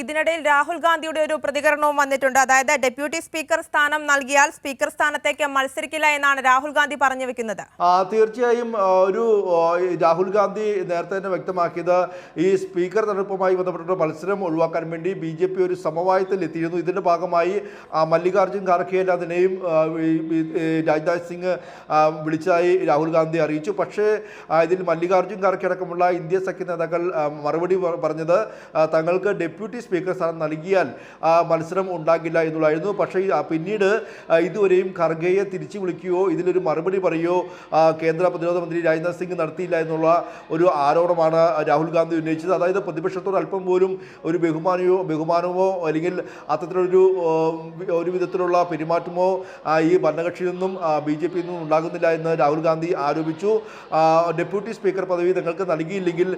ഇതിനിടയിൽ രാഹുൽ ഗാന്ധിയുടെ ഒരു പ്രതികരണവും വന്നിട്ടുണ്ട്. അതായത് ഡെപ്യൂട്ടി സ്പീക്കർ സ്ഥാനം നൽകിയാൽ സ്പീക്കർ സ്ഥാനത്തേക്ക് മത്സരിക്കില്ല എന്നാണ് രാഹുൽ ഗാന്ധി പറഞ്ഞു വെക്കുന്നത്. തീർച്ചയായും ഒരു രാഹുൽ ഗാന്ധി നേരത്തെ തന്നെ വ്യക്തമാക്കിയത് ഈ സ്പീക്കർ തെരഞ്ഞെടുപ്പുമായി ബന്ധപ്പെട്ട മത്സരം ഒഴിവാക്കാൻ വേണ്ടി ബി ജെ പി ഒരു സമവായത്തിൽ എത്തിയിരുന്നു. ഇതിന്റെ ഭാഗമായി മല്ലികാർജുൻ ഖാർഖെ അതിനെയും രാജ്നാഥ് സിംഗ് വിളിച്ചതായി രാഹുൽ ഗാന്ധി അറിയിച്ചു. പക്ഷേ ഇതിൽ മല്ലികാർജുൻ ഖാർഖെ അടക്കമുള്ള ഇന്ത്യ സഖ്യ നേതാക്കൾ മറുപടി പറഞ്ഞത് തങ്ങൾക്ക് ഡെപ്യൂട്ടി സ്പീക്കർ സ്ഥാനം നൽകിയാൽ മത്സരം ഉണ്ടാകില്ല എന്നുള്ളതായിരുന്നു. പക്ഷേ പിന്നീട് ഇതുവരെയും ഖർഗയെ തിരിച്ചു വിളിക്കുകയോ ഇതിലൊരു മറുപടി പറയുകയോ കേന്ദ്ര പ്രതിരോധ മന്ത്രി രാജ്നാഥ് സിംഗ് നടത്തിയില്ല എന്നുള്ള ഒരു ആരോപണമാണ് രാഹുൽ ഗാന്ധി ഉന്നയിച്ചത്. അതായത് പ്രതിപക്ഷത്തോട് അല്പം പോലും ഒരു ബഹുമാനയോ ബഹുമാനമോ അല്ലെങ്കിൽ അത്തരത്തിലൊരു ഒരു വിധത്തിലുള്ള പെരുമാറ്റമോ ഈ ഭരണകക്ഷിയിൽ നിന്നും ബി ജെ പിയിൽ നിന്നും ഉണ്ടാകുന്നില്ല എന്ന് രാഹുൽ ഗാന്ധി ആരോപിച്ചു. ഡെപ്യൂട്ടി സ്പീക്കർ പദവി തങ്ങൾക്ക് നൽകിയില്ലെങ്കിൽ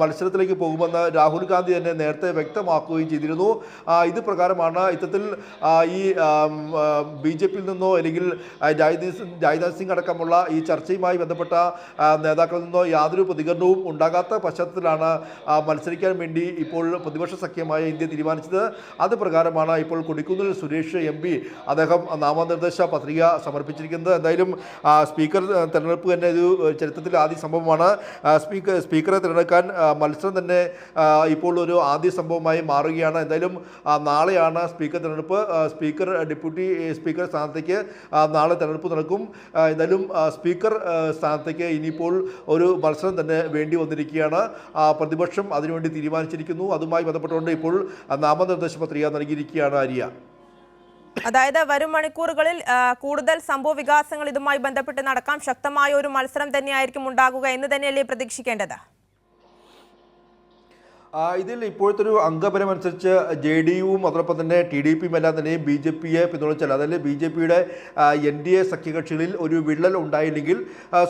മത്സരത്തിലേക്ക് പോകുമെന്ന് രാഹുൽ ഗാന്ധി തന്നെ നേരത്തെ വ്യക്തമാക്കുകയും ചെയ്തിരുന്നു. ഇത് പ്രകാരമാണ് ഇത്തരത്തിൽ ഈ ബി ജെ പിയിൽ നിന്നോ അല്ലെങ്കിൽ രാജ്നാഥ് സിംഗ് അടക്കമുള്ള ഈ ചർച്ചയുമായി ബന്ധപ്പെട്ട നേതാക്കളിൽ നിന്നോ യാതൊരു പ്രതികരണവും ഉണ്ടാകാത്ത പശ്ചാത്തലത്തിലാണ് മത്സരിക്കാൻ വേണ്ടി ഇപ്പോൾ പ്രതിപക്ഷ സഖ്യമായ ഇന്ത്യ തീരുമാനിച്ചത്. അത് പ്രകാരമാണ് ഇപ്പോൾ കൊടിക്കുന്നിൽ സുരേഷ് എം പി അദ്ദേഹം നാമനിർദ്ദേശ പത്രിക സമർപ്പിച്ചിരിക്കുന്നത്. എന്തായാലും സ്പീക്കർ തെരഞ്ഞെടുപ്പ് തന്നെ ഒരു ചരിത്രത്തിൽ ആദ്യ സംഭവമാണ്. സ്പീക്കർ സ്പീക്കറെ തിരഞ്ഞെടുക്കാൻ മത്സരം തന്നെ ഇപ്പോൾ ഒരു ആദ്യ സംഭവമായി മാറുകയാണ്. എന്തായാലും നാളെയാണ് സ്പീക്കർ തെരഞ്ഞെടുപ്പ്. സ്പീക്കർ ഡെപ്യൂട്ടി സ്പീക്കർ സ്ഥാനത്തേക്ക് നാളെ തെരഞ്ഞെടുപ്പ് നടക്കും. എന്തായാലും സ്പീക്കർ സ്ഥാനത്തേക്ക് ഇനിയിപ്പോൾ ഒരു മത്സരം തന്നെ വേണ്ടി വന്നിരിക്കുകയാണ്. പ്രതിപക്ഷം അതിനുവേണ്ടി തീരുമാനിച്ചിരിക്കുന്നു. അതുമായി ബന്ധപ്പെട്ടുകൊണ്ട് ഇപ്പോൾ നാമനിർദ്ദേശ പത്രിക നൽകിയിരിക്കുകയാണ് ആര്യ. അതായത് വരും മണിക്കൂറുകളിൽ കൂടുതൽ സംഭവ വികാസങ്ങൾ ഇതുമായി ബന്ധപ്പെട്ട് നടക്കാം. ശക്തമായ ഒരു മത്സരം തന്നെയായിരിക്കും ഉണ്ടാകുക എന്ന് തന്നെയല്ലേ പ്രതീക്ഷിക്കേണ്ടത്? ഇതിൽ ഇപ്പോഴത്തെ ഒരു അംഗബലം അനുസരിച്ച് ജെ ഡി യുവും അതോടൊപ്പം തന്നെ ടി ഡി പിയും എല്ലാം തന്നെയും ബി ജെ പിയെ പിന്തുണച്ചാൽ അതായത് ബി ജെ പിയുടെ എൻ ഡി എ സഖ്യകക്ഷികളിൽ ഒരു വിള്ളൽ ഉണ്ടായില്ലെങ്കിൽ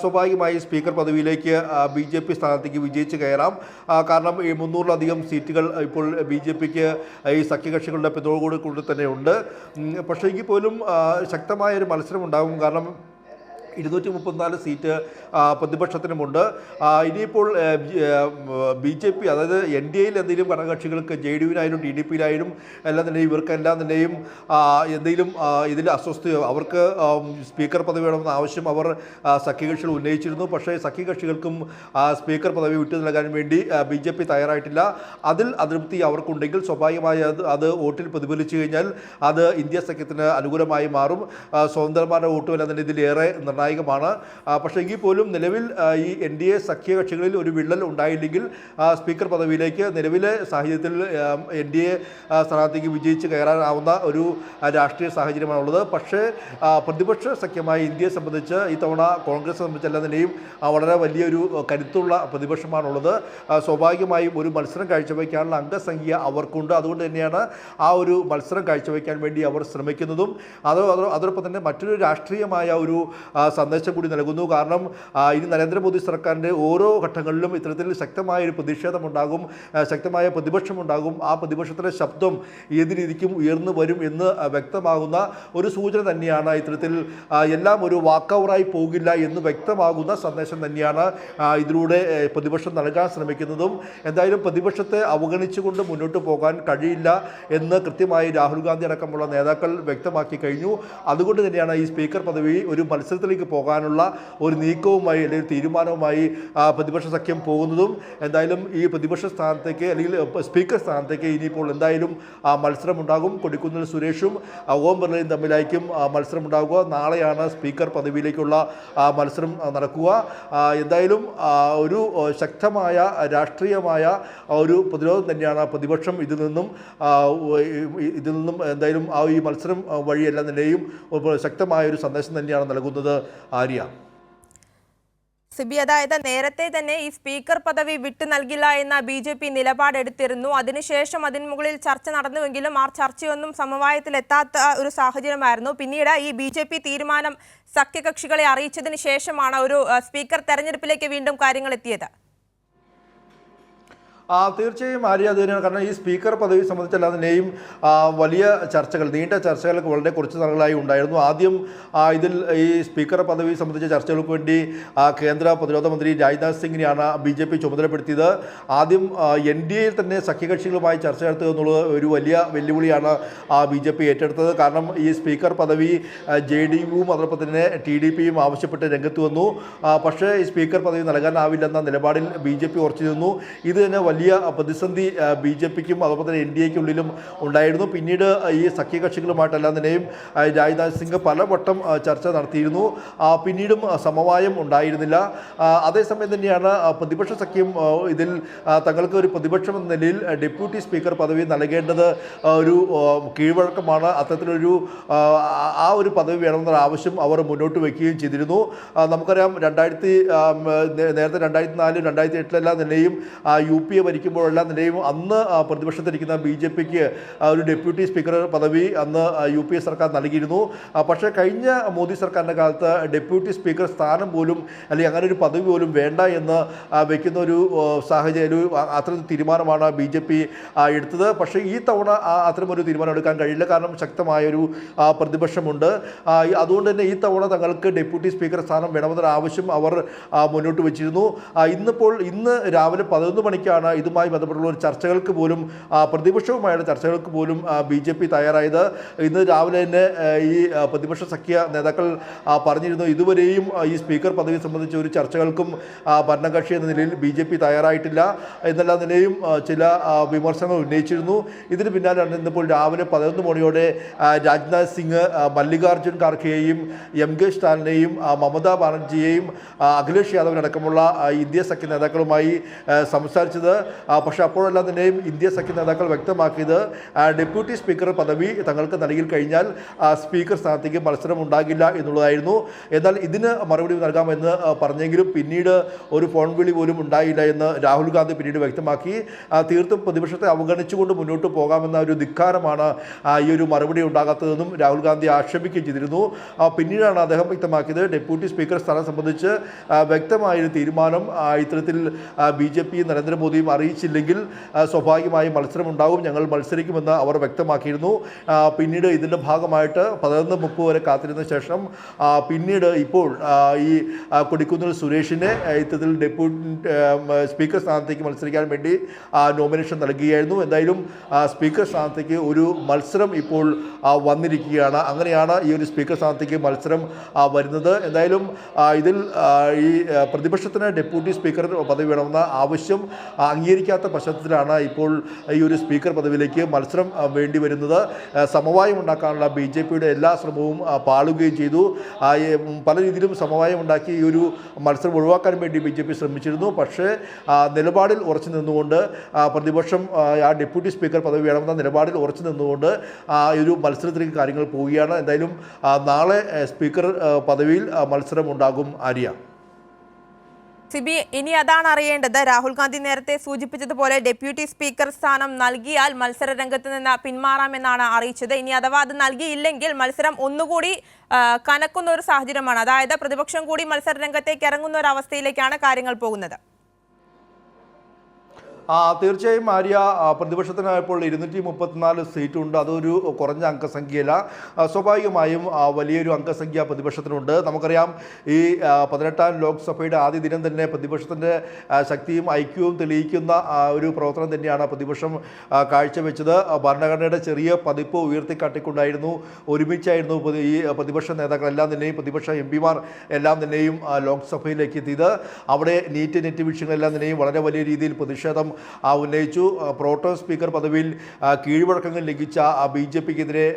സ്വാഭാവികമായി സ്പീക്കർ പദവിയിലേക്ക് ബി ജെ പി സ്ഥാനത്തേക്ക് വിജയിച്ച് കയറാം. കാരണം ഈ മുന്നൂറിലധികം സീറ്റുകൾ ഇപ്പോൾ ബി ജെ പിക്ക് ഈ സഖ്യകക്ഷികളുടെ പിന്തുണ കൂടി തന്നെ ഉണ്ട്. പക്ഷേ എങ്കിൽ പോലും ശക്തമായ ഒരു മത്സരം ഉണ്ടാകും. കാരണം ഇരുന്നൂറ്റി മുപ്പത്തിനാല് സീറ്റ് പ്രതിപക്ഷത്തിനുമുണ്ട്. ഇനിയിപ്പോൾ ബി ജെ പി അതായത് എൻ ഡി എയിൽ എന്തെങ്കിലും ഘടകകക്ഷികൾക്ക് ജെ ഡി യുവിനായാലും ടി ഡി പിയിലായാലും എല്ലാം തന്നെയും ഇവർക്കെല്ലാം തന്നെയും എന്തെങ്കിലും ഇതിൽ അസ്വസ്ഥയോ അവർക്ക് സ്പീക്കർ പദവി വേണമെന്ന ആവശ്യം അവർ സഖ്യകക്ഷികൾ ഉന്നയിച്ചിരുന്നു. പക്ഷേ സഖ്യകക്ഷികൾക്കും സ്പീക്കർ പദവി വിട്ടു നൽകാൻ വേണ്ടി ബി ജെ പി തയ്യാറായിട്ടില്ല. അതിൽ അതൃപ്തി അവർക്കുണ്ടെങ്കിൽ സ്വാഭാവികമായി അത് അത് വോട്ടിൽ പ്രതിഫലിച്ചു കഴിഞ്ഞാൽ അത് ഇന്ത്യ സഖ്യത്തിന് അനുകൂലമായി മാറും. സ്വതന്ത്രമാരുടെ വോട്ടുമല്ല വോട്ടും എല്ലാം തന്നെ ഇതിലേറെ നിർണായകമാണ്. പക്ഷേ എങ്കിൽ പോലും നിലവിൽ ഈ എൻ ഡി എ സഖ്യകക്ഷികളിൽ ഒരു വിള്ളൽ ഉണ്ടായില്ലെങ്കിൽ സ്പീക്കർ പദവിയിലേക്ക് നിലവിലെ സാഹചര്യത്തിൽ എൻ ഡി എ സ്ഥാനാർത്ഥിക്ക് വിജയിച്ച് കയറാനാവുന്ന ഒരു രാഷ്ട്രീയ സാഹചര്യമാണുള്ളത്. പക്ഷേ പ്രതിപക്ഷ സഖ്യമായ ഇന്ത്യയെ സംബന്ധിച്ച് ഇത്തവണ കോൺഗ്രസ് സംബന്ധിച്ച് എല്ലാ നിലയും വളരെ വലിയൊരു കരുത്തുള്ള പ്രതിപക്ഷമാണുള്ളത്. സ്വാഭാവികമായും ഒരു മത്സരം കാഴ്ചവെക്കാനുള്ള അംഗസംഖ്യ അവർക്കുണ്ട്. അതുകൊണ്ട് തന്നെയാണ് ആ ഒരു മത്സരം കാഴ്ചവെക്കാൻ വേണ്ടി അവർ ശ്രമിക്കുന്നതും. അത് അതോ- അതോടൊപ്പം തന്നെ മറ്റൊരു രാഷ്ട്രീയമായ ഒരു സന്ദേശം കൂടി നൽകുന്നു. കാരണം ഇനി നരേന്ദ്രമോദി സർക്കാരിന്റെ ഓരോ ഘട്ടങ്ങളിലും ഇത്തരത്തിൽ ശക്തമായ ഒരു പ്രതിഷേധമുണ്ടാകും ശക്തമായ പ്രതിപക്ഷമുണ്ടാകും. ആ പ്രതിപക്ഷത്തിന്റെ ശബ്ദം ഏത് രീതിക്കും ഉയർന്നു വരും എന്ന് വ്യക്തമാകുന്ന ഒരു സൂചന തന്നെയാണ് ഇത്തരത്തിൽ എല്ലാം ഒരു വാക്കൗറായി പോകില്ല എന്ന് വ്യക്തമാകുന്ന സന്ദേശം തന്നെയാണ് ഇതിലൂടെ പ്രതിപക്ഷം നൽകാൻ ശ്രമിക്കുന്നതും. എന്തായാലും പ്രതിപക്ഷത്തെ അവഗണിച്ചുകൊണ്ട് മുന്നോട്ട് പോകാൻ കഴിയില്ല എന്ന് കൃത്യമായി രാഹുൽ ഗാന്ധി അടക്കമുള്ള നേതാക്കൾ വ്യക്തമാക്കി കഴിഞ്ഞു. അതുകൊണ്ട് തന്നെയാണ് ഈ സ്പീക്കർ പദവി ഒരു മത്സരത്തിലേക്ക് പോകാനുള്ള ഒരു നീക്കവുമായി അല്ലെങ്കിൽ തീരുമാനവുമായി പ്രതിപക്ഷ സഖ്യം പോകുന്നതും എന്തായാലും ഈ പ്രതിപക്ഷ സ്ഥാനത്തേക്ക് അല്ലെങ്കിൽ സ്പീക്കർ സ്ഥാനത്തേക്ക് ഇനിയിപ്പോൾ എന്തായാലും മത്സരമുണ്ടാകും. കൊടിക്കുന്നിൽ സുരേഷും ഓം ബിർളയും തമ്മിലായിരിക്കും മത്സരമുണ്ടാകുക നാളെയാണ് സ്പീക്കർ പദവിയിലേക്കുള്ള മത്സരം നടക്കുക. എന്തായാലും ഒരു ശക്തമായ രാഷ്ട്രീയമായ ഒരു പ്രതിരോധം തന്നെയാണ് പ്രതിപക്ഷം ഇതിൽ നിന്നും ഇതിൽ നിന്നും എന്തായാലും ആ ഈ മത്സരം വഴി തന്നെയും ഒരു ശക്തമായ ഒരു സന്ദേശം തന്നെയാണ് നൽകുന്നത്. ആര്യ? സിബി അതായത് നേരത്തെ തന്നെ ഈ സ്പീക്കർ പദവി വിട്ടു നൽകില്ല എന്ന ബി ജെ പി നിലപാടെടുത്തിരുന്നു. അതിനുശേഷം അതിന് മുകളിൽ ചർച്ച നടന്നുവെങ്കിലും ആ ചർച്ചയൊന്നും സമവായത്തിൽ എത്താത്ത ഒരു സാഹചര്യമായിരുന്നു. പിന്നീട് ഈ ബി ജെ പി തീരുമാനം സഖ്യകക്ഷികളെ അറിയിച്ചതിന് ശേഷമാണ് ഒരു സ്പീക്കർ തെരഞ്ഞെടുപ്പിലേക്ക് വീണ്ടും കാര്യങ്ങൾ എത്തിയത് തീർച്ചയായും ആര്യ അത് തന്നെയാണ്. കാരണം ഈ സ്പീക്കർ പദവി സംബന്ധിച്ചല്ലാതെ തന്നെയും വലിയ ചർച്ചകൾ നീണ്ട ചർച്ചകളൊക്കെ വളരെ കുറച്ച് നാളുകളായി ഉണ്ടായിരുന്നു. ആദ്യം ഇതിൽ ഈ സ്പീക്കർ പദവി സംബന്ധിച്ച ചർച്ചകൾക്ക് വേണ്ടി കേന്ദ്ര പ്രതിരോധ മന്ത്രി രാജ്നാഥ് സിംഗിനെയാണ് ബി ജെ പി ചുമതലപ്പെടുത്തിയത്. ആദ്യം എൻ ഡി എയിൽ തന്നെ സഖ്യകക്ഷികളുമായി ചർച്ച നടത്തുക എന്നുള്ളത് ഒരു വലിയ വെല്ലുവിളിയാണ് ബി ജെ പി ഏറ്റെടുത്തത്. കാരണം ഈ സ്പീക്കർ പദവി ജെ ഡി യുവും അതോടൊപ്പം തന്നെ ടി ഡി പിയും ആവശ്യപ്പെട്ട് രംഗത്ത് വന്നു. പക്ഷേ ഈ സ്പീക്കർ പദവി നൽകാനാവില്ലെന്ന നിലപാടിൽ ബി ജെ പി ഉറച്ചു നിന്നു. ഇത് തന്നെ വലിയ പ്രതിസന്ധി ബി ജെ പിക്കും അതോടൊപ്പം തന്നെ എൻ ഡി എക്കുള്ളിലും ഉണ്ടായിരുന്നു. പിന്നീട് ഈ സഖ്യകക്ഷികളുമായിട്ടെല്ലാം തന്നെയും രാജ്നാഥ് സിംഗ് പലവട്ടം ചർച്ച നടത്തിയിരുന്നു. പിന്നീടും സമവായം ഉണ്ടായിരുന്നില്ല. അതേസമയം തന്നെയാണ് പ്രതിപക്ഷ സഖ്യം ഇതിൽ തങ്ങൾക്ക് ഒരു പ്രതിപക്ഷം എന്ന നിലയിൽ ഡെപ്യൂട്ടി സ്പീക്കർ പദവി നൽകേണ്ടത് ഒരു കീഴ്വഴക്കമാണ്. അത്തരത്തിലൊരു ആ, ഒരു പദവി വേണമെന്നൊരു ആവശ്യം അവർ മുന്നോട്ട് വയ്ക്കുകയും ചെയ്തിരുന്നു. നമുക്കറിയാം രണ്ടായിരത്തി നേരത്തെ രണ്ടായിരത്തി നാല് രണ്ടായിരത്തി എട്ടിലെല്ലാം തന്നെയും യു പി എ ഭരിക്കുമ്പോഴെല്ലാം നിലയും അന്ന് പ്രതിപക്ഷത്തിരിക്കുന്ന ബി ജെ പിക്ക് ഒരു ഡെപ്യൂട്ടി സ്പീക്കർ പദവി അന്ന് യു പി എ സർക്കാർ നൽകിയിരുന്നു. പക്ഷേ കഴിഞ്ഞ മോദി സർക്കാരിന്റെ കാലത്ത് ഡെപ്യൂട്ടി സ്പീക്കർ സ്ഥാനം പോലും അല്ലെങ്കിൽ അങ്ങനെ ഒരു പദവി പോലും വേണ്ട എന്ന് വെക്കുന്ന ഒരു സാഹചര്യം ഒരു അത്തരം തീരുമാനമാണ് ബി ജെ പി എടുത്തത്. പക്ഷേ ഈ തവണ അത്തരമൊരു തീരുമാനം എടുക്കാൻ കഴിയില്ല. കാരണം ശക്തമായൊരു പ്രതിപക്ഷമുണ്ട്. അതുകൊണ്ട് തന്നെ ഈ തവണ തങ്ങൾക്ക് ഡെപ്യൂട്ടി സ്പീക്കർ സ്ഥാനം വേണമെന്നൊരു ആവശ്യം അവർ മുന്നോട്ട് വെച്ചിരുന്നു. ഇന്നിപ്പോൾ ഇന്ന് രാവിലെ പതിനൊന്ന് മണിക്കാണ് ഇതുമായി ബന്ധപ്പെട്ടുള്ള ഒരു ചർച്ചകൾക്ക് പോലും പ്രതിപക്ഷവുമായുള്ള ചർച്ചകൾക്ക് പോലും ബി ജെ പി തയ്യാറായത്. ഇന്ന് രാവിലെ തന്നെ ഈ പ്രതിപക്ഷ സഖ്യ നേതാക്കൾ പറഞ്ഞിരുന്നു ഇതുവരെയും ഈ സ്പീക്കർ പദവി സംബന്ധിച്ച ഒരു ചർച്ചകൾക്കും ഭരണകക്ഷി എന്ന നിലയിൽ ബി ജെ പി തയ്യാറായിട്ടില്ല എന്നെല്ലാ നിലയും ചില വിമർശനങ്ങൾ ഉന്നയിച്ചിരുന്നു. ഇതിന് പിന്നാലെയാണ് ഇന്നിപ്പോൾ രാവിലെ പതിനൊന്ന് മണിയോടെ രാജ്നാഥ് സിംഗ് മല്ലികാർജുൻ ഖാർഖെയെയും എം കെ സ്റ്റാലിനെയും മമതാ ബാനർജിയെയും അഖിലേഷ് യാദവിനടക്കമുള്ള ഇന്ത്യ സഖ്യ നേതാക്കളുമായി സംസാരിച്ചത്. പക്ഷേ അപ്പോഴെല്ലാം തന്നെയും ഇന്ത്യ സഖ്യ നേതാക്കൾ വ്യക്തമാക്കിയത്. ഡെപ്യൂട്ടി സ്പീക്കർ പദവി തങ്ങൾക്ക് നൽകി കഴിഞ്ഞാൽ സ്പീക്കർ സ്ഥാനത്തേക്ക് മത്സരം ഉണ്ടാകില്ല എന്നുള്ളതായിരുന്നു. എന്നാൽ ഇതിന് മറുപടി നൽകാമെന്ന് പറഞ്ഞെങ്കിലും പിന്നീട് ഒരു ഫോൺ വിളി പോലും ഉണ്ടായില്ല എന്ന് രാഹുൽ ഗാന്ധി പിന്നീട് വ്യക്തമാക്കി. തീർത്തും പ്രതിപക്ഷത്തെ അവഗണിച്ചുകൊണ്ട് മുന്നോട്ട് പോകാമെന്ന ഒരു ധിക്കാരമാണ് ഈ ഒരു മറുപടി ഉണ്ടാകാത്തതെന്നും രാഹുൽ ഗാന്ധി ആക്ഷേപിക്കുകയും ചെയ്തിരുന്നു. പിന്നീടാണ് അദ്ദേഹം വ്യക്തമാക്കിയത്. ഡെപ്യൂട്ടി സ്പീക്കർ സ്ഥാനം സംബന്ധിച്ച് വ്യക്തമായൊരു തീരുമാനം ഇത്തരത്തിൽ ബി ജെ പി നരേന്ദ്രമോദിയും അറിയിച്ചില്ലെങ്കിൽ സ്വാഭാവികമായും മത്സരമുണ്ടാകും. ഞങ്ങൾ മത്സരിക്കുമെന്ന് അവർ വ്യക്തമാക്കിയിരുന്നു. പിന്നീട് ഇതിന്റെ ഭാഗമായിട്ട് പതിനൊന്ന് മുപ്പത് വരെ കാത്തിരുന്ന ശേഷം പിന്നീട് ഇപ്പോൾ ഈ കൊടിക്കുന്നിൽ സുരേഷിനെ ഇത്തരത്തിൽ ഡെപ്യൂട്ടി സ്പീക്കർ സ്ഥാനത്തേക്ക് മത്സരിക്കാൻ വേണ്ടി നോമിനേഷൻ നൽകുകയായിരുന്നു. എന്തായാലും സ്പീക്കർ സ്ഥാനത്തേക്ക് ഒരു മത്സരം ഇപ്പോൾ വന്നിരിക്കുകയാണ്. അങ്ങനെയാണ് ഈ ഒരു സ്പീക്കർ സ്ഥാനത്തേക്ക് മത്സരം വരുന്നത്. എന്തായാലും ഇതിൽ ഈ പ്രതിപക്ഷത്തിന് ഡെപ്യൂട്ടി സ്പീക്കർ പദവി വേണമെന്ന ആവശ്യം അംഗീകരിക്കാത്ത പശ്ചാത്തലത്തിലാണ് ഇപ്പോൾ ഈ ഒരു സ്പീക്കർ പദവിയിലേക്ക് മത്സരം വേണ്ടി വരുന്നത്. സമവായം ഉണ്ടാക്കാനുള്ള ബി ജെ പിയുടെ എല്ലാ ശ്രമവും പാളുകയും ചെയ്തു. പല രീതിയിലും സമവായം ഉണ്ടാക്കി ഈ ഒരു മത്സരം ഒഴിവാക്കാൻ വേണ്ടി ബി ജെ പി ശ്രമിച്ചിരുന്നു. പക്ഷേ നിലപാടിൽ ഉറച്ചു നിന്നുകൊണ്ട് പ്രതിപക്ഷം ആ, ഡെപ്യൂട്ടി സ്പീക്കർ പദവി വേണമെന്ന നിലപാടിൽ ഉറച്ചു നിന്നുകൊണ്ട് ആ ഒരു മത്സരത്തിലേക്ക് കാര്യങ്ങൾ പോവുകയാണ്. എന്തായാലും നാളെ സ്പീക്കർ പദവിയിൽ മത്സരമുണ്ടാകും ആര്യ. സിബി ഇനി അതാണ് അറിയേണ്ടത്. രാഹുൽ ഗാന്ധി നേരത്തെ സൂചിപ്പിച്ചതുപോലെ ഡെപ്യൂട്ടി സ്പീക്കർ സ്ഥാനം നൽകിയാൽ മത്സര രംഗത്ത് നിന്ന് പിന്മാറാമെന്നാണ് അറിയിച്ചത്. ഇനി അഥവാ അത് നൽകിയില്ലെങ്കിൽ മത്സരം ഒന്നുകൂടി കനക്കുന്ന ഒരു സാഹചര്യമാണ്. അതായത് പ്രതിപക്ഷം കൂടി മത്സര രംഗത്തേക്ക് ഇറങ്ങുന്ന ഒരു അവസ്ഥയിലേക്കാണ് കാര്യങ്ങൾ പോകുന്നത്. തീർച്ചയായും ആര്യ പ്രതിപക്ഷത്തിനായപ്പോൾ ഇരുന്നൂറ്റി മുപ്പത്തിനാല് സീറ്റുണ്ട്. അതൊരു കുറഞ്ഞ അംഗസംഖ്യയല്ല. സ്വാഭാവികമായും വലിയൊരു അംഗസംഖ്യ പ്രതിപക്ഷത്തിനുണ്ട്. നമുക്കറിയാം ഈ പതിനെട്ടാം ലോക്സഭയുടെ ആദ്യ ദിനം തന്നെ പ്രതിപക്ഷത്തിന്റെ ശക്തിയും ഐക്യവും തെളിയിക്കുന്ന ഒരു പ്രവർത്തനം തന്നെയാണ് പ്രതിപക്ഷം കാഴ്ചവെച്ചത്. ഭരണഘടനയുടെ ചെറിയ പതിപ്പ് ഉയർത്തിക്കാട്ടിക്കൊണ്ടായിരുന്നു ഒരുമിച്ചായിരുന്നു ഈ പ്രതിപക്ഷ നേതാക്കളെല്ലാം തന്നെയും പ്രതിപക്ഷ എം പിമാർ എല്ലാം തന്നെയും ലോക്സഭയിലേക്ക് എത്തിയത്. അവിടെ നീറ്റ് നെറ്റ് വിഷയങ്ങളെല്ലാം തന്നെയും വളരെ വലിയ രീതിയിൽ പ്രതിഷേധം ഉന്നയിച്ചു. പ്രോട്ടോം സ്പീക്കർ പദവിയിൽ കീഴ്വഴക്കങ്ങൾ ലംഘിച്ച ബി ജെ പിക്കെതിരെ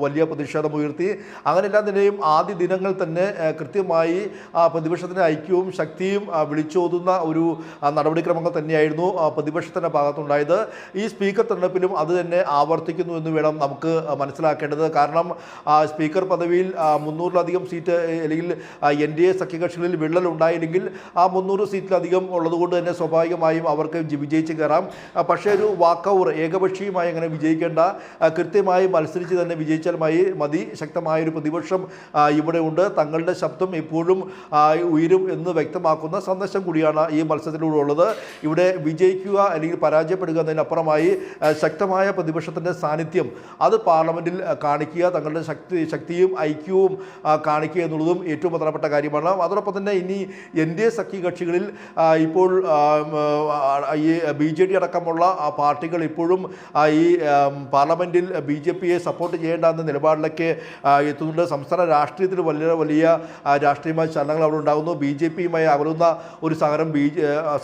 വലിയ പ്രതിഷേധം ഉയർത്തി. അങ്ങനെയെല്ലാം തന്നെയും ആദ്യ ദിനങ്ങൾ തന്നെ കൃത്യമായി പ്രതിപക്ഷത്തിന്റെ ഐക്യവും ശക്തിയും വിളിച്ചോതുന്ന ഒരു നടപടിക്രമങ്ങൾ തന്നെയായിരുന്നു പ്രതിപക്ഷത്തിന്റെ ഭാഗത്തുണ്ടായത്. ഈ സ്പീക്കർ തെരഞ്ഞെടുപ്പിലും അത് തന്നെ ആവർത്തിക്കുന്നു എന്ന് വേണം നമുക്ക് മനസ്സിലാക്കേണ്ടത്. കാരണം സ്പീക്കർ പദവിയിൽ മുന്നൂറിലധികം സീറ്റ് അല്ലെങ്കിൽ എൻ ഡി എ സഖ്യകക്ഷികളിൽ വിള്ളൽ ഉണ്ടായില്ലെങ്കിൽ ആ മുന്നൂറ് സീറ്റിലധികം ഉള്ളതുകൊണ്ട് തന്നെ സ്വാഭാവികമായും അവർക്ക് ജി- വിജയിച്ച് കയറാം. പക്ഷേ ഒരു വാക്കൗർ ഏകപക്ഷീയമായി അങ്ങനെ വിജയിക്കേണ്ട കൃത്യമായി മത്സരിച്ച് തന്നെ വിജയിച്ചാൽ മതി മതി. ശക്തമായൊരു പ്രതിപക്ഷം ഇവിടെ ഉണ്ട്. തങ്ങളുടെ ശബ്ദം എപ്പോഴും ഉയരും എന്ന് വ്യക്തമാക്കുന്ന സന്ദേശം കൂടിയാണ് ഈ മത്സരത്തിലൂടെ ഉള്ളത്. ഇവിടെ വിജയിക്കുക അല്ലെങ്കിൽ പരാജയപ്പെടുക എന്നതിനപ്പുറമായി ശക്തമായ പ്രതിപക്ഷത്തിന്റെ സാന്നിധ്യം അത് പാർലമെന്റിൽ കാണിക്കുക തങ്ങളുടെ ശക്തി ശക്തിയും ഐക്യവും കാണിക്കുക എന്നുള്ളതും ഏറ്റവും പ്രധാനപ്പെട്ട കാര്യമാണ്. അതോടൊപ്പം തന്നെ ഇനി എൻ ഡി എ സഖ്യകക്ഷികളിൽ ഇപ്പോൾ ഈ ബി ജെ ഡി അടക്കമുള്ള ആ പാർട്ടികൾ ഇപ്പോഴും ഈ പാർലമെന്റിൽ ബി ജെ പിയെ സപ്പോർട്ട് ചെയ്യേണ്ട എന്ന നിലപാടിലേക്ക് എത്തുന്നുണ്ട്. സംസ്ഥാന രാഷ്ട്രീയത്തിൽ വലിയ വലിയ രാഷ്ട്രീയമായ ചലനങ്ങൾ അവിടെ ഉണ്ടാകുന്നു. ബി ജെ പിയുമായി അകലുന്ന ഒരു സാഹചര്യം ബി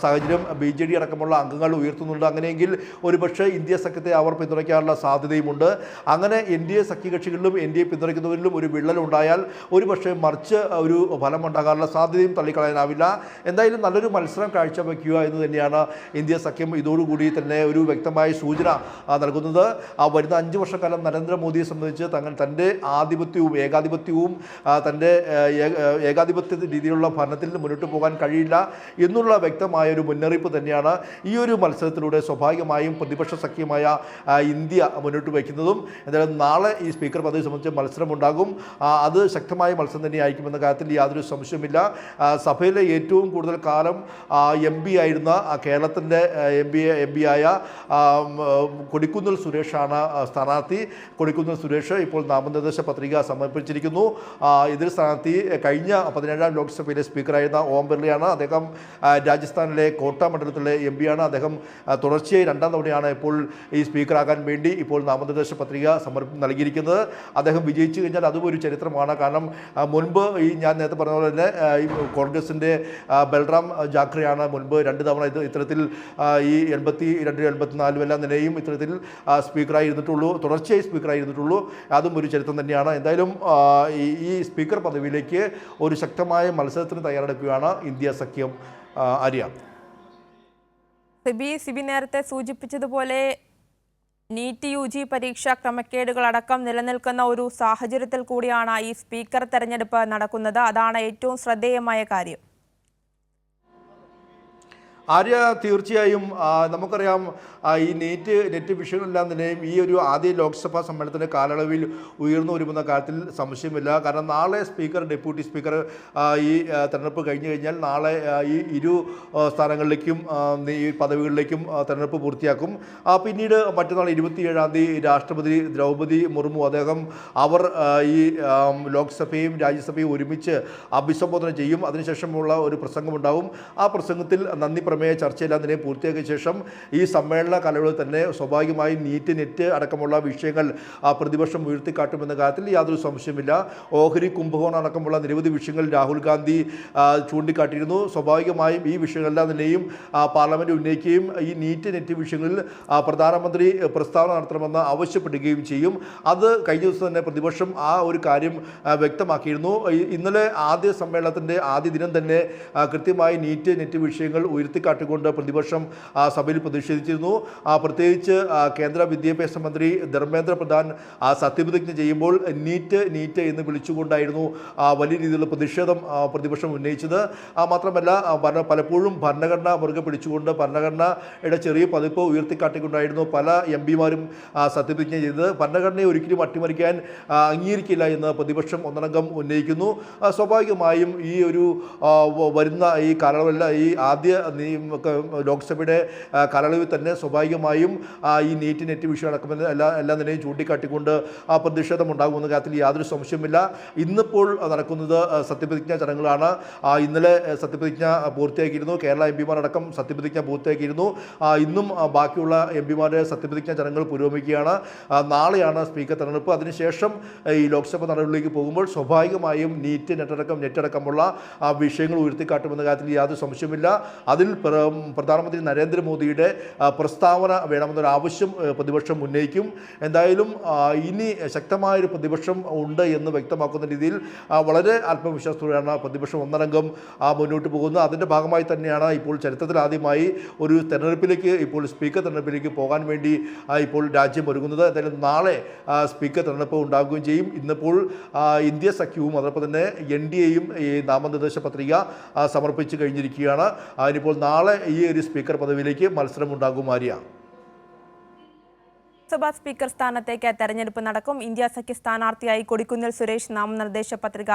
സാഹചര്യം ബി ജെ ഡി അടക്കമുള്ള അംഗങ്ങൾ ഉയർത്തുന്നുണ്ട്. അങ്ങനെയെങ്കിൽ ഒരുപക്ഷെ ഇന്ത്യ സഖ്യത്തെ അവർ പിന്തുണയ്ക്കാനുള്ള സാധ്യതയുമുണ്ട്. അങ്ങനെ എൻ ഡി എ സഖ്യകക്ഷികളിലും എൻ ഡി എ പിന്തുണയ്ക്കുന്നവരിലും ഒരു വിള്ളൽ ഉണ്ടായാൽ ഒരുപക്ഷെ മറിച്ച് ഒരു ഫലം ഉണ്ടാകാനുള്ള സാധ്യതയും തള്ളിക്കളയാനാവില്ല. എന്തായാലും നല്ലൊരു മത്സരം കാഴ്ചവെക്കുക എന്ന് തന്നെയാണ് ഇന്ത്യ സഖ്യം ഇതോടുകൂടി തന്നെ ഒരു വ്യക്തമായ സൂചന നൽകുന്നത്. ആ വരുന്ന അഞ്ച് വർഷക്കാലം നരേന്ദ്രമോദിയെ സംബന്ധിച്ച് തങ്ങൾ തന്റെ ആധിപത്യവും ഏകാധിപത്യവും തന്റെ ഏകാധിപത്യ രീതിയിലുള്ള ഭരണത്തിൽ മുന്നോട്ട് പോകാൻ കഴിയില്ല എന്നുള്ള വ്യക്തമായ ഒരു മുന്നറിയിപ്പ് തന്നെയാണ് ഈ ഒരു മത്സരത്തിലൂടെ സ്വാഭാവികമായും പ്രതിപക്ഷ സഖ്യമായ ഇന്ത്യ മുന്നോട്ട് വയ്ക്കുന്നതും. എന്തായാലും നാളെ ഈ സ്പീക്കർ പദവി സംബന്ധിച്ച് മത്സരമുണ്ടാകും. അത് ശക്തമായ മത്സരം തന്നെ തന്നെയായിരിക്കുമെന്ന കാര്യത്തിൽ യാതൊരു സംശയമില്ല സഭയിലെ ഏറ്റവും കൂടുതൽ കാലം എം ആയിരുന്ന കേരളത്തിന്റെ എം പി എം പി ആയ കൊടിക്കുന്നിൽ സുരേഷാണ് സ്ഥാനാർത്ഥി. കൊടിക്കുന്നിൽ സുരേഷ് ഇപ്പോൾ നാമനിർദ്ദേശ പത്രിക സമർപ്പിച്ചിരിക്കുന്നു. ഇതിൽ സ്ഥാനാർത്ഥി കഴിഞ്ഞ പതിനേഴാം ലോക്സഭയിലെ സ്പീക്കറായിരുന്ന ഓം ബിർളയാണ്. അദ്ദേഹം രാജസ്ഥാനിലെ കോട്ട മണ്ഡലത്തിലെ എം പിയാണ് അദ്ദേഹം തുടർച്ചയായി രണ്ടാം തവണയാണ് ഇപ്പോൾ ഈ സ്പീക്കറാകാൻ വേണ്ടി ഇപ്പോൾ നാമനിർദ്ദേശ പത്രിക സമർപ്പി നൽകിയിരിക്കുന്നത്. അദ്ദേഹം വിജയിച്ചു കഴിഞ്ഞാൽ അതും ഒരു ചരിത്രമാണ്. കാരണം മുൻപ് ഈ ഞാൻ നേരത്തെ പറഞ്ഞ പോലെ തന്നെ കോൺഗ്രസിന്റെ ബൽറാം ജാഖ്രെയാണ് മുൻപ് രണ്ട് തവണ ഇത് ഇത്തരത്തിൽ ഈ എൺപത്തി രണ്ട് എൺപത്തിനാലും എല്ലാം നിലയും ഇത്തരത്തിൽ സ്പീക്കറായി ഇരുന്നിട്ടുള്ളൂ തുടർച്ചയായി സ്പീക്കറായി ഇരുന്നിട്ടുള്ളൂ അതും ഒരു ചരിത്രം തന്നെയാണ്. എന്തായാലും ഈ സ്പീക്കർ പദവിയിലേക്ക് ഒരു ശക്തമായ മത്സരത്തിന് തയ്യാറെടുക്കുകയാണ് ഇന്ത്യ സഖ്യം ആര്യ. സിബി സിബി നേരത്തെ സൂചിപ്പിച്ചതുപോലെ നീറ്റ് യു ജി പരീക്ഷാ ക്രമക്കേടുകളടക്കം നിലനിൽക്കുന്ന ഒരു സാഹചര്യത്തിൽ കൂടിയാണ് ഈ സ്പീക്കർ തെരഞ്ഞെടുപ്പ് നടക്കുന്നത്. അതാണ് ഏറ്റവും ശ്രദ്ധേയമായ കാര്യം. ആര്യ തീർച്ചയായും നമുക്കറിയാം ഈ നെറ്റ് നെറ്റ് വിഷയങ്ങളെല്ലാം തന്നെയും ഈ ഒരു ആദ്യ ലോക്സഭാ സമ്മേളനത്തിന്റെ കാലയളവിൽ ഉയർന്നു വരുമെന്ന കാര്യത്തിൽ സംശയമില്ല. കാരണം നാളെ സ്പീക്കർ ഡെപ്യൂട്ടി സ്പീക്കർ ഈ തെരഞ്ഞെടുപ്പ് കഴിഞ്ഞു കഴിഞ്ഞാൽ നാളെ ഈ ഇരു സ്ഥാനങ്ങളിലേക്കും ഈ പദവികളിലേക്കും തെരഞ്ഞെടുപ്പ് പൂർത്തിയാക്കും. പിന്നീട് മറ്റന്നാൾ ഇരുപത്തിയേഴാം തീയതി രാഷ്ട്രപതി ദ്രൗപദി മുർമു അദ്ദേഹം അവർ ഈ ലോക്സഭയും രാജ്യസഭയും ഒരുമിച്ച് അഭിസംബോധന ചെയ്യും. അതിനുശേഷമുള്ള ഒരു പ്രസംഗമുണ്ടാവും. ആ പ്രസംഗത്തിൽ നന്ദി പ്രമേയ ചർച്ചയെല്ലാം. തന്നെ പൂർത്തിയാക്കിയ ശേഷം ഈ സമ്മേളന കലകളിൽ തന്നെ സ്വാഭാവികമായും നീറ്റ് നെറ്റ് അടക്കമുള്ള വിഷയങ്ങൾ പ്രതിപക്ഷം ഉയർത്തിക്കാട്ടുമെന്ന കാര്യത്തിൽ യാതൊരു സംശയമില്ല ഓഹരി കുംഭകോണം അടക്കമുള്ള നിരവധി വിഷയങ്ങൾ രാഹുൽ ഗാന്ധി ചൂണ്ടിക്കാട്ടിയിരുന്നു. സ്വാഭാവികമായും ഈ വിഷയങ്ങളെല്ലാം തന്നെയും പാർലമെന്റ് ഉന്നയിക്കുകയും ഈ നീറ്റ് നെറ്റ് വിഷയങ്ങളിൽ പ്രധാനമന്ത്രി പ്രസ്താവന നടത്തണമെന്ന് ആവശ്യപ്പെടുകയും ചെയ്യും. അത് കഴിഞ്ഞ ദിവസം തന്നെ പ്രതിപക്ഷം ആ ഒരു കാര്യം വ്യക്തമാക്കിയിരുന്നു. ഇന്നലെ ആദ്യ സമ്മേളനത്തിന്റെ ആദ്യ ദിനം തന്നെ കൃത്യമായി നീറ്റ് നെറ്റ് വിഷയങ്ങൾ ഉയർത്തിക്കാട്ടിക്കൊണ്ട് പ്രതിപക്ഷം ആ, സഭയിൽ പ്രതിഷേധിച്ചിരുന്നു. പ്രത്യേകിച്ച് കേന്ദ്ര വിദ്യാഭ്യാസ മന്ത്രി ധർമ്മേന്ദ്ര പ്രധാൻ സത്യപ്രതിജ്ഞ ചെയ്യുമ്പോൾ നീറ്റ് നീറ്റ് എന്ന് വിളിച്ചുകൊണ്ടായിരുന്നു വലിയ രീതിയിലുള്ള പ്രതിഷേധം പ്രതിപക്ഷം ഉന്നയിച്ചത്. മാത്രമല്ല ഭരണ പലപ്പോഴും ഭരണഘടന മുറുകെ പിടിച്ചുകൊണ്ട് ഭരണഘടനയുടെ ചെറിയ പതിപ്പ് ഉയർത്തിക്കാട്ടിക്കൊണ്ടായിരുന്നു പല എം പിമാരും സത്യപ്രതിജ്ഞ ചെയ്തത്. ഭരണഘടനയെ ഒരിക്കലും അട്ടിമറിക്കാൻ അംഗീകരിക്കില്ല എന്ന് പ്രതിപക്ഷം ഒന്നടങ്കം ഉന്നയിക്കുന്നു. സ്വാഭാവികമായും ഈ ഒരു വരുന്ന ഈ കാലയളവിൽ ഈ ആദ്യ ലോക്സഭയുടെ ആ, കാലയളവിൽ തന്നെ സ്വാഭാവികമായും ഈ നീറ്റ് നെറ്റ് വിഷയം അടക്കമെന്ന് എല്ലാ എല്ലാ നിലയും ചൂണ്ടിക്കാട്ടിക്കൊണ്ട് ആ പ്രതിഷേധം ഉണ്ടാകുമെന്ന കാര്യത്തിൽ യാതൊരു സംശയമില്ല ഇന്നിപ്പോൾ നടക്കുന്നത് സത്യപ്രതിജ്ഞ ചടങ്ങുകളാണ്. ഇന്നലെ സത്യപ്രതിജ്ഞ പൂർത്തിയാക്കിയിരുന്നു. കേരള എം പിമാരടക്കം സത്യപ്രതിജ്ഞ പൂർത്തിയാക്കിയിരുന്നു. ഇന്നും ബാക്കിയുള്ള എം പിമാരുടെ സത്യപ്രതിജ്ഞാ ചടങ്ങുകൾ പുരോഗമിക്കുകയാണ്. നാളെയാണ് സ്പീക്കർ തെരഞ്ഞെടുപ്പ്. അതിനുശേഷം ഈ ലോക്സഭ നടപടികളിലേക്ക് പോകുമ്പോൾ സ്വാഭാവികമായും നീറ്റ് നെറ്റടക്കം നെറ്റടക്കമുള്ള ആ, വിഷയങ്ങൾ ഉയർത്തിക്കാട്ടുമെന്ന കാര്യത്തിൽ യാതൊരു സംശയമില്ല അതിൽ പ്രധാനമന്ത്രി നരേന്ദ്രമോദിയുടെ പ്രസ്താവന വേണമെന്നൊരു ആവശ്യം പ്രതിപക്ഷം ഉന്നയിക്കും. എന്തായാലും ഇനി ശക്തമായൊരു പ്രതിപക്ഷം ഉണ്ട് എന്ന് വ്യക്തമാക്കുന്ന രീതിയിൽ വളരെ ആത്മവിശ്വാസത്തോടെയാണ് പ്രതിപക്ഷം ആ, മുന്നോട്ട് പോകുന്നത്. അതിന്റെ ഭാഗമായി തന്നെയാണ് ഇപ്പോൾ ചരിത്രത്തിൽ ആദ്യമായി ഒരു തെരഞ്ഞെടുപ്പിലേക്ക് ഇപ്പോൾ സ്പീക്കർ തെരഞ്ഞെടുപ്പിലേക്ക് പോകാൻ വേണ്ടി ഇപ്പോൾ രാജ്യം ഒരുങ്ങുന്നത്. എന്തായാലും നാളെ സ്പീക്കർ തെരഞ്ഞെടുപ്പ് ഉണ്ടാകുകയും ചെയ്യും. ഇന്നിപ്പോൾ ഇന്ത്യ സഖ്യവും അതോടൊപ്പം തന്നെ എൻ ഡി എയും ഈ നാമനിർദ്ദേശ പത്രിക സമർപ്പിച്ച് കഴിഞ്ഞിരിക്കുകയാണ്. അതിനിപ്പോൾ നാളെ ഈ ഒരു സ്പീക്കർ പദവിയിലേക്ക് മത്സരം ഉണ്ടാകും ആര്യ? ലോക്സഭാ സ്പീക്കർ സ്ഥാനത്തേക്ക് തെരഞ്ഞെടുപ്പ് നടക്കും. ഇന്ത്യ സഖ്യ സ്ഥാനാർത്ഥിയായി കൊടിക്കുന്നിൽ സുരേഷ് നാമനിർദ്ദേശ പത്രിക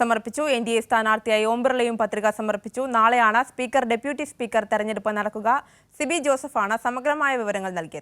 സമർപ്പിച്ചു. എൻ ഡി എ സ്ഥാനാർത്ഥിയായി ഓം ബിർളയും പത്രിക സമർപ്പിച്ചു. നാളെയാണ് സ്പീക്കർ ഡെപ്യൂട്ടി സ്പീക്കർ തെരഞ്ഞെടുപ്പ് നടക്കുക. സിബി ജോസഫാണ് സമഗ്രമായ വിവരങ്ങൾ നൽകിയത്.